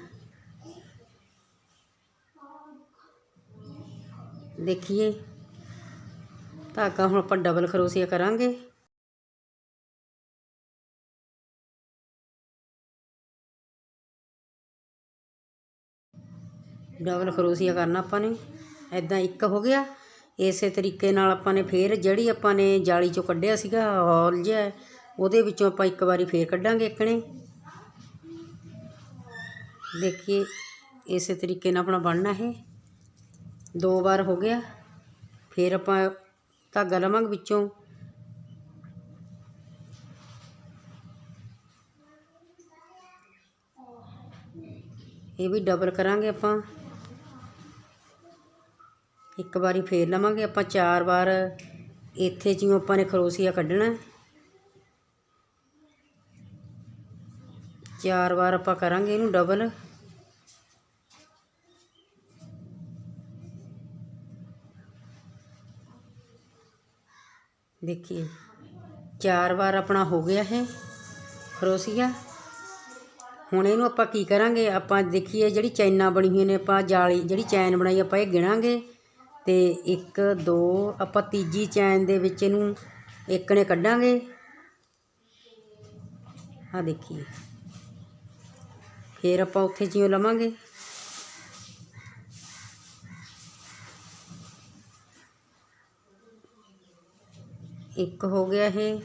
S1: ਦੇਖੀਏ। ਧਾਗਾ ਹੁਣ ਆਪਾਂ ਡਬਲ ਖਰੋਸੀਆ ਕਰਾਂਗੇ। ਡਬਲ ਖਰੋਸੀਆ ਕਰਨਾ ਆਪਾਂ ਨੇ। ਐਦਾਂ ਇੱਕ ਹੋ ਗਿਆ। ਇਸੇ ਤਰੀਕੇ ਨਾਲ ਆਪਾਂ ਨੇ ਫੇਰ ਜਿਹੜੀ ਆਪਾਂ ਨੇ ਜਾਲੀ ਚੋਂ ਕੱਢਿਆ ਸੀਗਾ, ਹੌਲ ਜਿਹਾ, ਉਹਦੇ ਵਿੱਚੋਂ ਆਪਾਂ ਇੱਕ ਵਾਰੀ ਫੇਰ ਕੱਢਾਂਗੇ ਇੱਕਣੇ ਦੇਖੀਏ, ਇਸੇ ਤਰੀਕੇ ਨਾਲ ਆਪਣਾ ਬਣਨਾ ਹੈ ਦੋ ਵਾਰ ਹੋ ਗਿਆ, ਫਿਰ ਆਪਾਂ ਧਾਗਾ ਲਵਾਂਗੇ ਵਿੱਚੋਂ। ਇਹ ਵੀ ਡਬਲ ਕਰਾਂਗੇ ਆਪਾਂ। ਇੱਕ ਵਾਰੀ ਫੇਰ ਲਵਾਂਗੇ ਆਪਾਂ ਚਾਰ ਵਾਰ। ਇੱਥੇ ਜਿਉਂ ਆਪਾਂ ਨੇ ਖਰੋਸੀਆ ਕੱਢਣਾ। ਚਾਰ ਵਾਰ ਆਪਾਂ ਕਰਾਂਗੇ ਇਹਨੂੰ ਡਬਲ ਦੇਖੀਏ ਚਾਰ ਵਾਰ ਆਪਣਾ ਹੋ ਗਿਆ ਹੈ ਖਰੋਸੀਆ ਹੁਣ ਇਹਨੂੰ ਆਪਾਂ ਕੀ ਕਰਾਂਗੇ? ਆਪਾਂ ਦੇਖੀਏ ਜਿਹੜੀ ਚੈਨਾਂ ਬਣੀ ਹੋਈ ਨੇ, ਆਪਾਂ ਜਾਲੀ ਜਿਹੜੀ ਚੈਨ ਬਣਾਈ ਆਪਾਂ ਇਹ ਗਿਣਾਂਗੇ। ਤੇ 1 2 ਆਪਾਂ ਤੀਜੀ ਚੈਨ ਦੇ ਵਿੱਚ ਇਹਨੂੰ ਇੱਕ ਨੇ ਕੱਢਾਂਗੇ। ਆ ਦੇਖੀਏ। ਫਿਰ ਆਪਾਂ ਉੱਥੇ ਜਿਉਂ ਲਵਾਂਗੇ। ਇੱਕ ਹੋ ਗਿਆ ਇਹ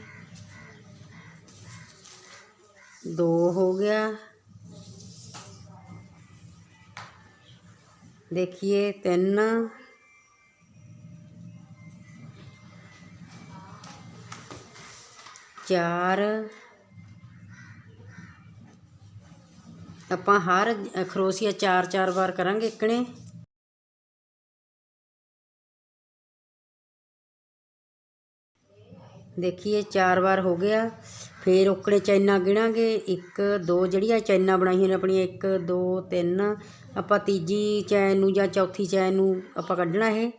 S1: ਦੋ ਹੋ ਗਿਆ ਦੇਖੀਏ ਤਿੰਨ ਚਾਰ ਆਪਾਂ ਹਰ ਖਰੋਸੀਆ ਚਾਰ ਚਾਰ ਵਾਰ ਕਰਾਂਗੇ ਇੱਕਣੇ ਦੇਖੀਏ, ਚਾਰ ਵਾਰ ਹੋ ਗਿਆ। ਫਿਰ ਉਕੜੇ ਚੈਨਾ ਗਿਣਾਂਗੇ। 1 2 ਜਿਹੜੀਆਂ ਚੈਨਾ ਬਣਾਈਆਂ ਨੇ ਆਪਣੀਆਂ 1 2 3 ਆਪਾਂ ਤੀਜੀ ਚੈਨ ਨੂੰ ਜਾਂ ਚੌਥੀ ਚੈਨ ਨੂੰ ਆਪਾਂ ਕੱਢਣਾ ਇਹ।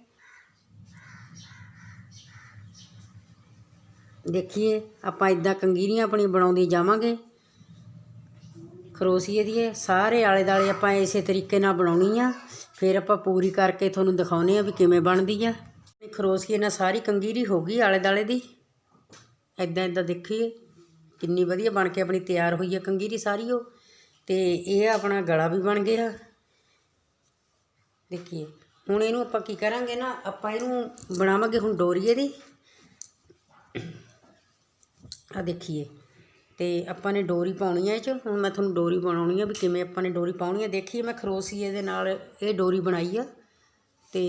S1: ਦੇਖੀਏ, ਆਪਾਂ ਇਦਾਂ ਕੰਗੀਰੀਆਂ ਆਪਣੀ ਬਣਾਉਂਦੀ ਜਾਵਾਂਗੇ। ਖਰੋਸੀਏ ਦੀ ਸਾਰੇ ਆਲੇ ਦਾਲੇ ਆਪਾਂ ਇਸੇ ਤਰੀਕੇ ਨਾਲ ਬਣਾਉਣੀ ਆ। ਫਿਰ ਆਪਾਂ ਪੂਰੀ ਕਰਕੇ ਤੁਹਾਨੂੰ ਦਿਖਾਉਨੇ ਆ ਵੀ ਕਿਵੇਂ ਬਣਦੀ ਆ। ਖਰੋਸੀਏ ਨਾਲ ਸਾਰੀ ਕੰਗੀਰੀ ਹੋ ਗਈ ਆਲੇ ਦਾਲੇ ਦੀ। ਇੱਦਾਂ ਇੱਦਾਂ ਦੇਖੀਏ, ਕਿੰਨੀ ਵਧੀਆ ਬਣ ਕੇ ਆਪਣੀ ਤਿਆਰ ਹੋਈ ਆ ਕੰਗੀਰੀ ਸਾਰੀ ਉਹ ਅਤੇ ਇਹ ਆਪਣਾ ਗਲਾ ਵੀ ਬਣ ਗਿਆ। ਦੇਖੀਏ, ਹੁਣ ਇਹਨੂੰ ਆਪਾਂ ਕੀ ਕਰਾਂਗੇ ਨਾ, ਆਪਾਂ ਇਹਨੂੰ ਬਣਾਵਾਂਗੇ ਹੁਣ ਡੋਰੀਏ ਦੀ ਆ ਦੇਖੀਏ, ਤੇ ਆਪਾਂ ਨੇ ਡੋਰੀ ਪਾਉਣੀ ਹੈ ਇਹ 'ਚ, ਹੁਣ ਮੈਂ ਤੁਹਾਨੂੰ ਡੋਰੀ ਬਣਾਉਣੀ ਹੈ ਵੀ ਕਿਵੇਂ ਆਪਾਂ ਨੇ ਡੋਰੀ ਪਾਉਣੀ ਹੈ ਦੇਖੀਏ, ਮੈਂ ਖਰੋਸੀਏ ਦੇ ਨਾਲ ਇਹ ਡੋਰੀ ਬਣਾਈ ਆ, ਤੇ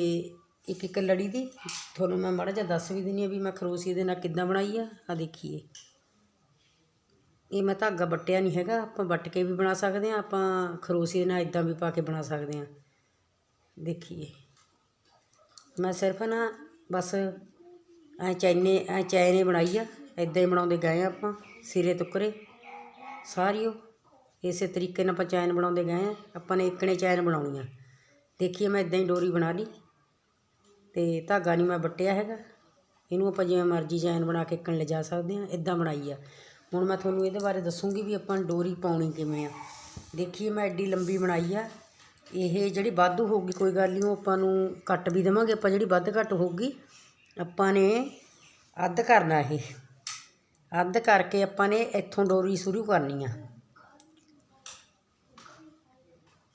S1: ਇੱਕ ਇੱਕ ਲੜੀ ਦੀ। ਤੁਹਾਨੂੰ ਮੈਂ ਮਾੜਾ ਜਿਹਾ ਦੱਸ ਵੀ ਦਿੰਦੀ ਆ ਵੀ ਮੈਂ ਖਰੋਸੀਏ ਦੇ ਨਾਲ ਕਿੱਦਾਂ ਬਣਾਈ ਆ। ਆ ਦੇਖੀਏ। ਇਹ ਮੈਂ ਧਾਗਾ ਵੱਟਿਆ ਨਹੀਂ ਹੈਗਾ। ਆਪਾਂ ਵੱਟ ਕੇ ਵੀ ਬਣਾ ਸਕਦੇ ਆ ਆਪਾਂ ਖਰੋਸੀਏ ਨਾਲ ਇਦਾਂ ਵੀ ਪਾ ਕੇ ਬਣਾ ਸਕਦੇ ਆ ਦੇਖੀਏ। ਮੈਂ ਸਿਰਫ ਨਾ ਬਸ ਐ ਚੈਨੇ ਐ ਚੈਨੇ ਬਣਾਈ ਆ। ਇਦਾਂ ਹੀ ਬਣਾਉਂਦੇ ਗਏ ਆ ਆਪਾਂ, ਸਿਰੇ ਤੁਕਰੇ ਸਾਰੀ ਉਹ ਇਸੇ ਤਰੀਕੇ ਨਾਲ ਆਪਾਂ ਚੈਨ ਬਣਾਉਂਦੇ ਗਏ ਆ। ਆਪਾਂ ਨੇ ਇੱਕਣੇ ਚੈਨ ਬਣਾਉਣੀ ਆ। ਦੇਖੀਏ ਮੈਂ ਇਦਾਂ ਹੀ ਡੋਰੀ ਬਣਾ ਲਈ। ਅਤੇ ਧਾਗਾ ਨਹੀਂ ਮੈਂ ਵੱਟਿਆ ਹੈਗਾ। ਇਹਨੂੰ ਆਪਾਂ ਜਿਵੇਂ ਮਰਜ਼ੀ ਚੈਨ ਬਣਾ ਕੇ ਇੱਕਣ ਲਿਜਾ ਸਕਦੇ ਹਾਂ ਇੱਦਾਂ ਬਣਾਈ ਆ। ਹੁਣ ਮੈਂ ਤੁਹਾਨੂੰ ਇਹਦੇ ਬਾਰੇ ਦੱਸੂੰਗੀ ਵੀ ਆਪਾਂ ਡੋਰੀ ਪਾਉਣੀ ਕਿਵੇਂ ਆ। ਦੇਖੀਏ ਮੈਂ ਐਡੀ ਲੰਬੀ ਬਣਾਈ ਆ। ਇਹ ਜਿਹੜੀ ਵਾਧੂ ਹੋਊਗੀ ਕੋਈ ਗੱਲ ਨਹੀਂ, ਉਹ ਆਪਾਂ ਨੂੰ ਕੱਟ ਵੀ ਦੇਵਾਂਗੇ। ਆਪਾਂ ਜਿਹੜੀ ਵੱਧ ਘੱਟ ਹੋਊਗੀ, ਆਪਾਂ ਨੇ ਅੱਧ ਕਰਨਾ ਇਹ। ਅੱਧ ਕਰਕੇ ਆਪਾਂ ਨੇ ਇੱਥੋਂ ਡੋਰੀ ਸ਼ੁਰੂ ਕਰਨੀ ਆ।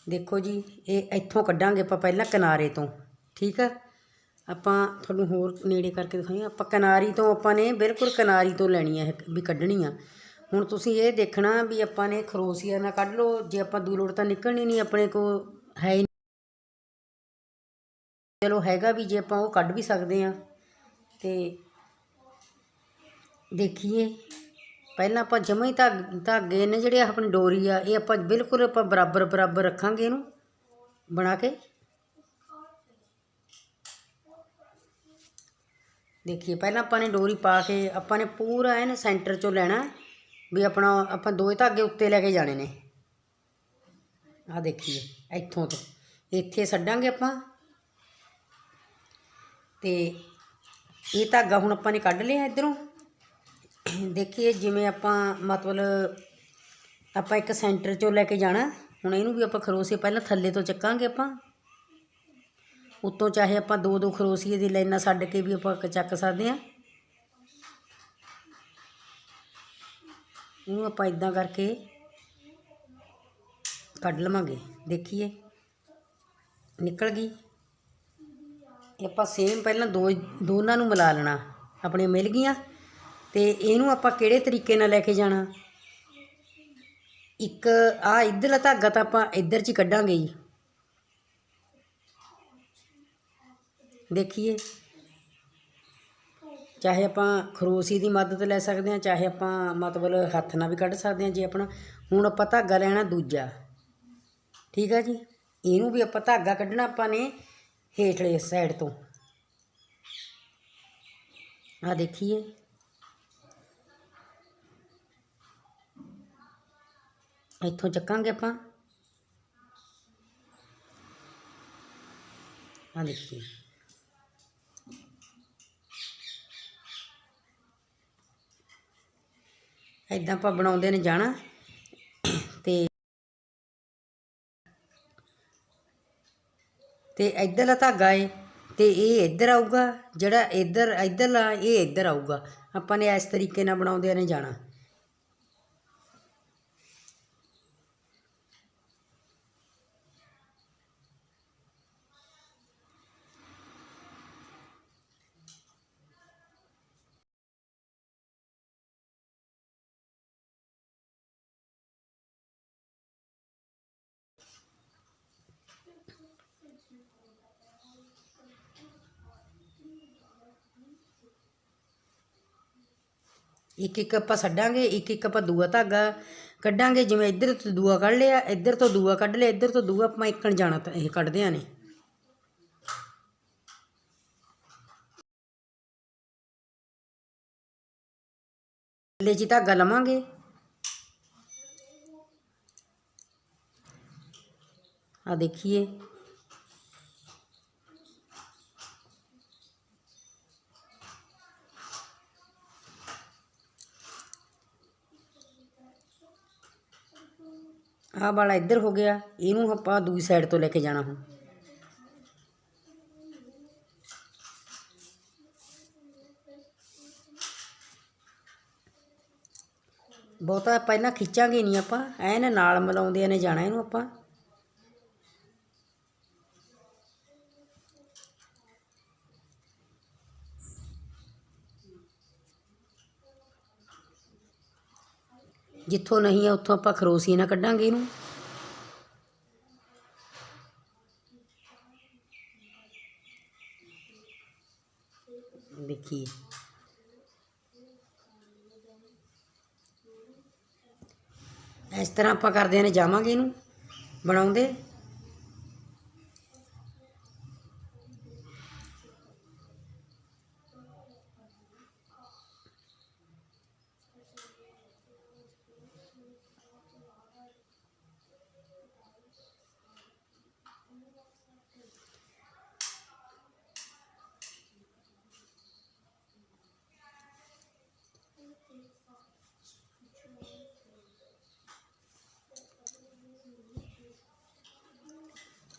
S1: ਦੇਖੋ ਜੀ, ਇਹ ਇੱਥੋਂ ਕੱਢਾਂਗੇ ਆਪਾਂ ਪਹਿਲਾਂ ਕਿਨਾਰੇ ਤੋਂ। ਠੀਕ ਆ? ਆਪਾਂ ਤੁਹਾਨੂੰ ਹੋਰ ਨੇੜੇ ਕਰਕੇ ਦਿਖਾਈ ਆਪਾਂ ਕਿਨਾਰੀ ਤੋਂ ਆਪਾਂ ਨੇ ਬਿਲਕੁਲ ਕਿਨਾਰੀ ਤੋਂ ਲੈਣੀ ਆ ਇਹ ਵੀ ਕੱਢਣੀ ਆ। ਹੁਣ ਤੁਸੀਂ ਇਹ ਦੇਖਣਾ ਵੀ ਆਪਾਂ ਨੇ ਖਰੋਸੀਆ ਨਾਲ ਕੱਢ ਲਓ। ਜੇ ਆਪਾਂ ਦੂਰ ਤਾਂ ਨਿਕਲਣੀ ਨਹੀਂ, ਆਪਣੇ ਕੋ ਹੈ ਹੀ ਚਲੋ ਹੈਗਾ ਵੀ ਜੇ ਆਪਾਂ ਉਹ ਕੱਢ ਵੀ ਸਕਦੇ ਆ ਤੇ ਦੇਖੀਏ। ਪਹਿਲਾਂ ਆਪਾਂ ਜਮਾ ਹੀ ਧਾਗ, ਧਾਗੇ ਨੇ ਜਿਹੜੇ ਆਪਣੀ ਡੋਰੀ ਆ, ਇਹ ਆਪਾਂ ਬਿਲਕੁਲ ਆਪਾਂ ਬਰਾਬਰ ਬਰਾਬਰ ਰੱਖਾਂਗੇ ਇਹਨੂੰ। ਬਣਾ ਕੇ। ਦੇਖੀਏ, ਪਹਿਲਾਂ ਆਪਾਂ ਨੇ ਡੋਰੀ ਪਾ ਕੇ ਆਪਾਂ ਨੇ ਪੂਰਾ ਐਨ ਸੈਂਟਰ ਚੋਂ ਲੈਣਾ ਵੀ ਆਪਣਾ, ਆਪਾਂ ਦੋਏ ਧਾਗੇ ਉੱਤੇ ਲੈ ਕੇ ਜਾਣੇ ਨੇ। ਆ ਦੇਖੀਏ, ਇੱਥੋਂ ਤੋਂ। ਇੱਥੇ ਛੱਡਾਂਗੇ ਆਪਾਂ। ਤੇ ਇਹ ਧਾਗਾ ਹੁਣ ਆਪਾਂ ਨੇ ਕੱਢ ਲਿਆ ਇਧਰੋਂ। ਦੇਖੀਏ, ਜਿਵੇਂ ਆਪਾਂ ਮਤਲਬ ਆਪਾਂ ਇੱਕ ਸੈਂਟਰ ਚੋਂ ਲੈ ਕੇ ਜਾਣਾ, ਹੁਣ ਇਹਨੂੰ ਵੀ ਆਪਾਂ ਖਰੋਸੇ ਪਹਿਲਾਂ ਥੱਲੇ ਤੋਂ ਚੱਕਾਂਗੇ ਆਪਾਂ। ਉੱਤੋਂ ਚਾਹੇ ਆਪਾਂ ਦੋ ਦੋ ਖਰੋਸੀਏ ਦੀ ਲਾਈਨਾਂ ਛੱਡ ਕੇ ਵੀ ਆਪਾਂ ਚੱਕ ਸਕਦੇ ਹਾਂ। ਇਹਨੂੰ ਆਪਾਂ ਇਦਾਂ ਕਰਕੇ ਕੱਢ ਲਵਾਂਗੇ। ਦੇਖੀਏ। ਨਿਕਲ ਗਈ। ਆਪਾਂ ਸੇਮ ਪਹਿਲਾਂ ਦੋ ਦੋਨਾਂ ਨੂੰ ਮਿਲਾ ਲੈਣਾ। ਆਪਣੇ ਮਿਲ ਗਈਆਂ। ਤੇ ਇਹਨੂੰ ਆਪਾਂ ਕਿਹੜੇ ਤਰੀਕੇ ਨਾਲ ਲੈ ਕੇ ਜਾਣਾ? ਇੱਕ ਆ ਇੱਧਰਲਾ ਧਾਗਾ ਤਾਂ ਆਪਾਂ ਇੱਧਰ 'ਚ ਹੀ ਕੱਢਾਂਗੇ ਜੀ। ਦੇਖੀਏ। ਚਾਹੇ ਆਪਾਂ ਖਰੋਸੀ ਦੀ ਮਦਦ ਲੈ ਸਕਦੇ ਹਾਂ, ਚਾਹੇ ਆਪਾਂ ਮਤਲਬ ਹੱਥ ਨਾਲ ਵੀ ਕੱਢ ਸਕਦੇ ਹਾਂ ਜੇ ਆਪਣਾ। ਹੁਣ ਆਪਾਂ ਧਾਗਾ ਲੈਣਾ ਦੂਜਾ। ਠੀਕ ਆ ਜੀ? ਇਹਨੂੰ ਵੀ ਆਪਾਂ ਧਾਗਾ ਕੱਢਣਾ ਆਪਾਂ ਨੇ ਹੇਠਲੇ ਸਾਈਡ ਤੋਂ। ਆ ਦੇਖੀਏ। ਇੱਥੋਂ ਚੱਕਾਂਗੇ ਆਪਾਂ। ਆ ਦੇਖੀਏ। ਇਦਾਂ ਆਪਾਂ ਬਣਾਉਂਦੇ ਨੇ ਜਾਣਾ। ਤੇ ਤੇ ਇੱਧਰਲਾ ਧਾਗਾ ਏ, ਤੇ ਇਹ ਇੱਧਰ ਆਊਗਾ, ਜਿਹੜਾ ਇੱਧਰ, ਇੱਧਰਲਾ ਇਹ ਇੱਧਰ ਆਊਗਾ। ਆਪਾਂ ਨੇ ਇਸ ਤਰੀਕੇ ਨਾਲ ਬਣਾਉਂਦੇ ਨੇ ਜਾਣਾ। ਇੱਕ ਇੱਕ ਆਪਾਂ ਛੱਡਾਂਗੇ ਇੱਕ ਇੱਕ ਆਪਾਂ ਦੂਆ ਧਾਗਾ ਕੱਢਾਂਗੇ, ਜਿਵੇਂ ਇੱਧਰ ਤੋਂ ਦੂਆ ਕੱਢ ਲਿਆ, ਇੱਧਰ ਤੋਂ ਦੂਆ ਕੱਢ ਲਿਆ, ਇੱਧਰ ਤੋਂ ਦੂਆ ਆਪਾਂ ਇੱਕਣ ਜਾਣਾ ਤਾਂ ਇਹ ਕੱਢਦਿਆਂ ਨੇ। ਪੱਲੇ 'ਚ ਧਾਗਾ ਲਵਾਂਗੇ। ਆ ਦੇਖੀਏ। ਆਹ ਵਾਲਾ ਇੱਧਰ ਹੋ ਗਿਆ, ਇਹਨੂੰ ਆਪਾਂ ਦੂਜੀ ਸਾਈਡ ਤੋਂ ਲੈ ਕੇ ਜਾਣਾ ਹੁਣ। ਬਹੁਤਾ ਪਹਿਲਾਂ ਖਿੱਚਾਂਗੇ ਨਹੀਂ ਆਪਾਂ, ਐਨ ਨਾਲ ਮਿਲਾਉਂਦੇ ਨੇ ਜਾਣਾ ਇਹਨੂੰ ਆਪਾਂ। ਜਿੱਥੋਂ ਨਹੀਂ ਆ, ਉੱਥੋਂ ਆਪਾਂ ਖਰੋਸੀ ਨਾਲ ਕੱਢਾਂਗੇ ਇਹਨੂੰ। ਦੇਖੀਏ। ਇਸ ਤਰ੍ਹਾਂ ਆਪਾਂ ਕਰਦੇ ਨੇ ਜਾਵਾਂਗੇ ਇਹਨੂੰ ਬਣਾਉਂਦੇ।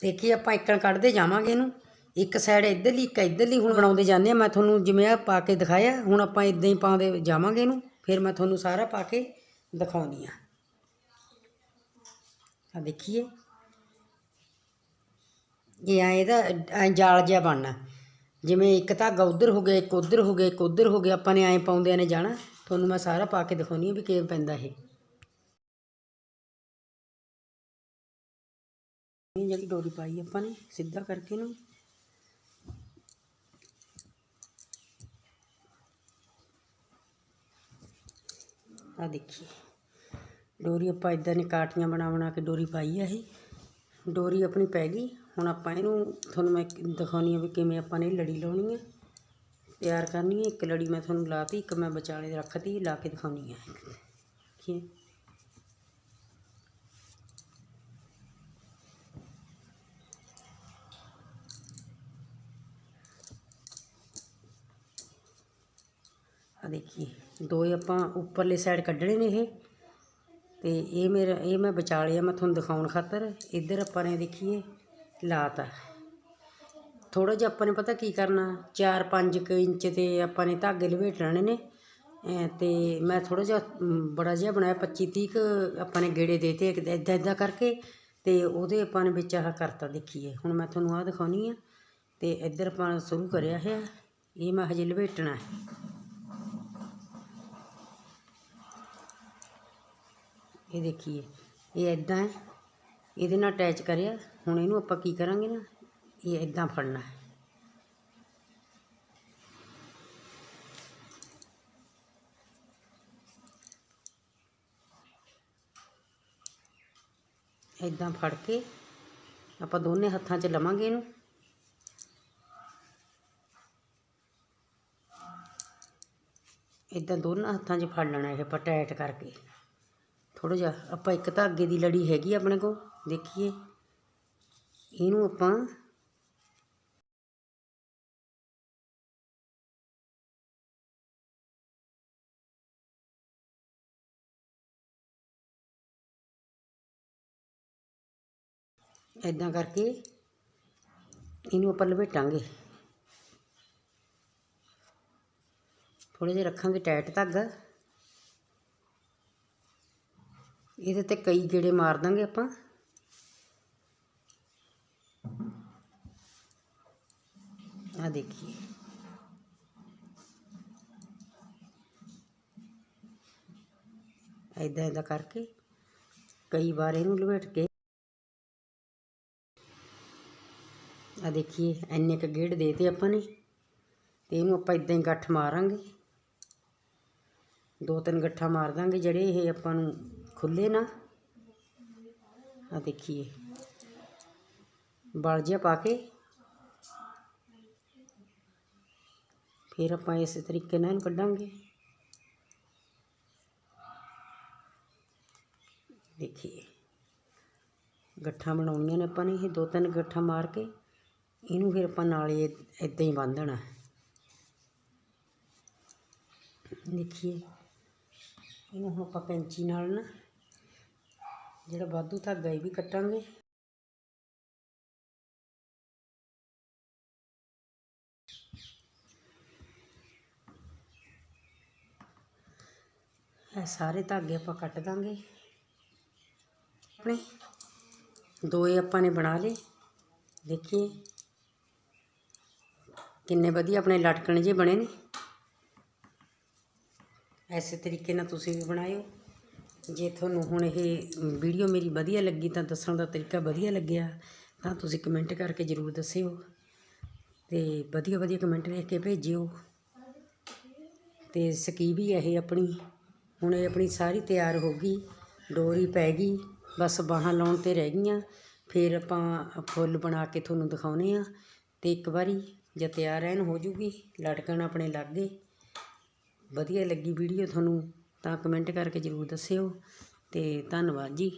S1: ਦੇਖੀ ਆਪਾਂ ਇੱਕਣ ਕੱਢਦੇ ਜਾਵਾਂਗੇ ਇਹਨੂੰ। ਇੱਕ ਸਾਈਡ ਇੱਧਰਲੀ, ਇੱਕ ਇੱਧਰਲੀ ਹੁਣ ਬਣਾਉਂਦੇ ਜਾਂਦੇ ਆ। ਮੈਂ ਤੁਹਾਨੂੰ ਜਿਵੇਂ ਆ ਪਾ ਕੇ ਦਿਖਾਇਆ, ਹੁਣ ਆਪਾਂ ਇਦਾਂ ਹੀ ਪਾਉਂਦੇ ਜਾਵਾਂਗੇ ਇਹਨੂੰ। ਫਿਰ ਮੈਂ ਤੁਹਾਨੂੰ ਸਾਰਾ ਪਾ ਕੇ ਦਿਖਾਉਣੀ ਆ ਆ ਦੇਖੀਏ। ਇਹ ਐਂ ਇਹਦਾ, ਐਂ ਜਾਲ ਜਿਹਾ ਬਣਨਾ। ਜਿਵੇਂ ਇੱਕ ਧਾਗਾ ਉਧਰ ਹੋ ਗਿਆ, ਇੱਕ ਉਧਰ ਹੋ ਗਿਆ, ਇੱਕ ਉਧਰ ਹੋ ਗਿਆ। ਆਪਾਂ ਨੇ ਐਂ ਪਾਉਂਦਿਆਂ ਨੇ ਜਾਣਾ। ਤੁਹਾਨੂੰ ਮੈਂ ਸਾਰਾ ਪਾ ਕੇ ਦਿਖਾਉਣੀ ਆ ਵੀ ਕਿਵੇਂ ਪੈਂਦਾ ਇਹ। ਇਹ ਜਿਹੜੀ ਡੋਰੀ ਪਾਈ ਆਪਾਂ ਨੇ, ਸਿੱਧਾ ਕਰਕੇ ਇਹਨੂੰ। ਆ ਦੇਖੀਏ ਡੋਰੀ ਆਪਾਂ ਇਦਾਂ ਨੇ ਕਾਟੀਆਂ ਬਣਾ ਬਣਾ ਕੇ ਡੋਰੀ ਪਾਈ ਆ ਇਹ। ਡੋਰੀ ਆਪਣੀ ਪੈ ਗਈ। ਹੁਣ ਆਪਾਂ ਇਹਨੂੰ, ਤੁਹਾਨੂੰ ਮੈਂ ਦਿਖਾਉਣੀ ਆ ਵੀ ਕਿਵੇਂ ਆਪਾਂ ਨੇ ਇਹ ਲੜੀ ਲਾਉਣੀ ਆ। ਤਿਆਰ ਕਰਨੀ ਹੈ ਇੱਕ ਲੜੀ ਮੈਂ ਤੁਹਾਨੂੰ ਲਾਤੀ, ਇੱਕ ਮੈਂ ਵਿਚਾਲੇ ਰੱਖਤੀ, ਲਾ ਕੇ ਦਿਖਾਉਣੀ ਆ। ਦੇਖੀਏ ਆ ਦੇਖੀਏ ਦੋ ਆਪਾਂ ਉੱਪਰਲੇ ਸਾਈਡ ਕੱਢਣੇ ਨੇ ਇਹ। ਤੇ ਇਹ ਮੇਰਾ, ਇਹ ਮੈਂ ਬਚਾ ਲਿਆ, ਮੈਂ ਤੁਹਾਨੂੰ ਦਿਖਾਉਣ ਖਾਤਰ। ਇੱਧਰ ਆਪਾਂ ਨੇ ਦੇਖੀਏ, ਲਾਤਾ। ਥੋੜਾ ਜਿਹਾ ਆਪਾਂ ਨੇ ਪਤਾ ਕੀ ਕਰਨਾ 4-5 ਇੰਚ ਤੇ ਆਪਾਂ ਨੇ ਧਾਗੇ ਲਵੇਟ ਲੈਣੇ ਨੇ ਐਂ ਤੇ ਮੈਂ ਥੋੜਾ ਜਿਹਾ ਬੜਾ ਜਿਹਾ ਬਣਾਇਆ 25 30 ਆਪਾਂ ਨੇ ਗੇੜੇ ਦੇਤੇ ਇਦਾਂ ਇਦਾਂ ਕਰਕੇ ਤੇ ਉਹਦੇ ਆਪਾਂ ਨੇ ਵਿੱਚ ਆਹ ਕਰਤਾ ਦੇਖੀਏ। ਹੁਣ ਮੈਂ ਤੁਹਾਨੂੰ ਆਹ ਦਿਖਾਉਣੀ ਆ ਤੇ ਇੱਧਰ ਆਪਾਂ ਸ਼ੁਰੂ ਕਰਿਆ ਹੈ ਇਹ ਮੈਂ ਹਜੇ ਲਵੇਟਣਾ ਹੈ। ਇਹ ਦੇਖੀਏ ਇਹ ਇਦਾਂ ਹੈ ਇਹਦੇ ਨਾਲ ਅਟੈਚ ਕਰਿਆ ਹੁਣ ਇਹਨੂੰ ਆਪਾਂ ਕੀ ਕਰਾਂਗੇ ਨਾ ਇਹ ਇਦਾਂ ਫੜਨਾ ਹੈ ਇਦਾਂ ਫੜ ਕੇ ਆਪਾਂ ਦੋਨੇ ਹੱਥਾਂ 'ਚ ਲਵਾਂਗੇ ਇਹਨੂੰ ਇਦਾਂ ਦੋਨਾਂ ਹੱਥਾਂ 'ਚ ਫੜ ਲੈਣਾ ਇਹ ਆਪਾਂ ਟਾਈਟ ਕਰਕੇ ਥੋੜਾ ਜਿਹਾ ਆਪਾਂ ਇੱਕ ਧਾਗੇ ਦੀ ਲੜੀ ਹੈਗੀ ਆ ਆਪਣੇ ਕੋਲ, ਦੇਖੀਏ। ਇਹਨੂੰ ਆਪਾਂ ਇਦਾਂ ਕਰਕੇ ਇਹਨੂੰ ਆਪਾਂ ਲਪੇਟਾਂਗੇ। ਥੋੜੇ ਜਿਹਾ ਰੱਖਾਂਗੇ ਟਾਈਟ ਧਾਗਾ। ਇਹਦੇ ਤੇ ਕਈ ਗੇੜੇ ਮਾਰ ਦਾਂਗੇ ਆਪਾਂ। ਆ ਦੇਖੀਏ। ਐਦਾਂ ਐਦਾਂ ਕਰਕੇ ਕਈ ਵਾਰ ਇਹਨੂੰ ਲਪੇਟ ਕੇ। ਆ ਦੇਖੀਏ ਐਨੇ ਕ ਗੇੜ ਦੇਤੇ ਆਪਾਂ ਨੇ, ਤੇ ਇਹਨੂੰ ਆਪਾਂ ਇਦਾਂ ਹੀ ਗੱਠ ਮਾਰਾਂਗੇ। ਦੋ ਤਿੰਨ ਗੱਠਾ ਮਾਰ ਦਾਂਗੇ, ਜਿਹੜੇ ਇਹ ਆਪਾਂ ਨੂੰ ਖੁੱਲੇ ਨਾ। ਆ ਦੇਖੀਏ। ਬਲ ਜਿਹਾ ਪਾ ਕੇ। ਫਿਰ ਆਪਾਂ ਇਸੇ ਤਰੀਕੇ ਨਾਲ ਇਹਨੂੰ ਕੱਢਾਂਗੇ। ਦੇਖੀਏ। ਗੱਠਾਂ ਬਣਾਉਣੀਆਂ ਨੇ ਆਪਾਂ ਨੇ ਇਹ ਦੋ ਤਿੰਨ ਗੱਠਾਂ ਮਾਰ ਕੇ। ਇਹਨੂੰ ਫਿਰ ਆਪਾਂ ਨਾਲੇ ਇਦਾਂ ਹੀ ਬੰਨ੍ਹ ਦੇਖੀਏ। ਇਹਨੂੰ ਹੁਣ ਆਪਾਂ ਕੈਂਚੀ ਨਾਲ ਨਾ ਜਿਹੜਾ ਵਾਧੂ ਧਾਗਾ ਇਹ ਵੀ ਕੱਟਾਂਗੇ। ਇਹ ਸਾਰੇ ਧਾਗੇ ਆਪਾਂ ਕੱਟ ਦਾਂਗੇ। ਆਪਣੇ ਦੋਏ ਆਪਾਂ ਨੇ ਬਣਾ ਲਏ। ਦੇਖੀਏ ਕਿੰਨੇ ਵਧੀਆ ਆਪਣੇ ਲਟਕਣ ਜੇ ਬਣੇ ਨੇ। ਐਸੇ ਤਰੀਕੇ ਨਾਲ ਤੁਸੀਂ ਵੀ ਬਣਾਇਓ। ਜੇ ਤੁਹਾਨੂੰ ਹੁਣ ਇਹ ਵੀਡੀਓ ਮੇਰੀ ਵਧੀਆ ਲੱਗੀ ਤਾਂ ਦੱਸਣ ਦਾ ਤਰੀਕਾ ਵਧੀਆ ਲੱਗਿਆ, ਤਾਂ ਤੁਸੀਂ ਕਮੈਂਟ ਕਰਕੇ ਜ਼ਰੂਰ ਦੱਸਿਓ ਤੇ ਵਧੀਆ ਵਧੀਆ ਕਮੈਂਟ ਲਿਖ ਕੇ ਭੇਜਿਓ। ਤੇ ਸਕੀ ਵੀ ਇਹ ਆਪਣੀ, ਹੁਣ ਇਹ ਆਪਣੀ ਸਾਰੀ ਤਿਆਰ ਹੋ ਗਈ, ਡੋਰੀ ਪੈ ਗਈ, ਬਸ ਬਾਹਾਂ ਲਾਉਣ ਤੇ ਰਹਿ ਗਈਆਂ। ਫਿਰ ਆਪਾਂ ਫੁੱਲ ਬਣਾ ਕੇ ਤੁਹਾਨੂੰ ਦਿਖਾਉਨੇ ਆ ਤੇ ਇੱਕ ਵਾਰੀ ਜੇ ਤਿਆਰ ਐਨ ਹੋ ਜੂਗੀ, ਲਟਕਣ ਆਪਣੇ ਲੱਗ। ਗਏ ਵਧੀਆ ਲੱਗੀ ਵੀਡੀਓ ਤੁਹਾਨੂੰ। ਤਾਂ ਕਮੈਂਟ ਕਰਕੇ ਜ਼ਰੂਰ ਦੱਸਿਓ ਅਤੇ ਧੰਨਵਾਦ ਜੀ।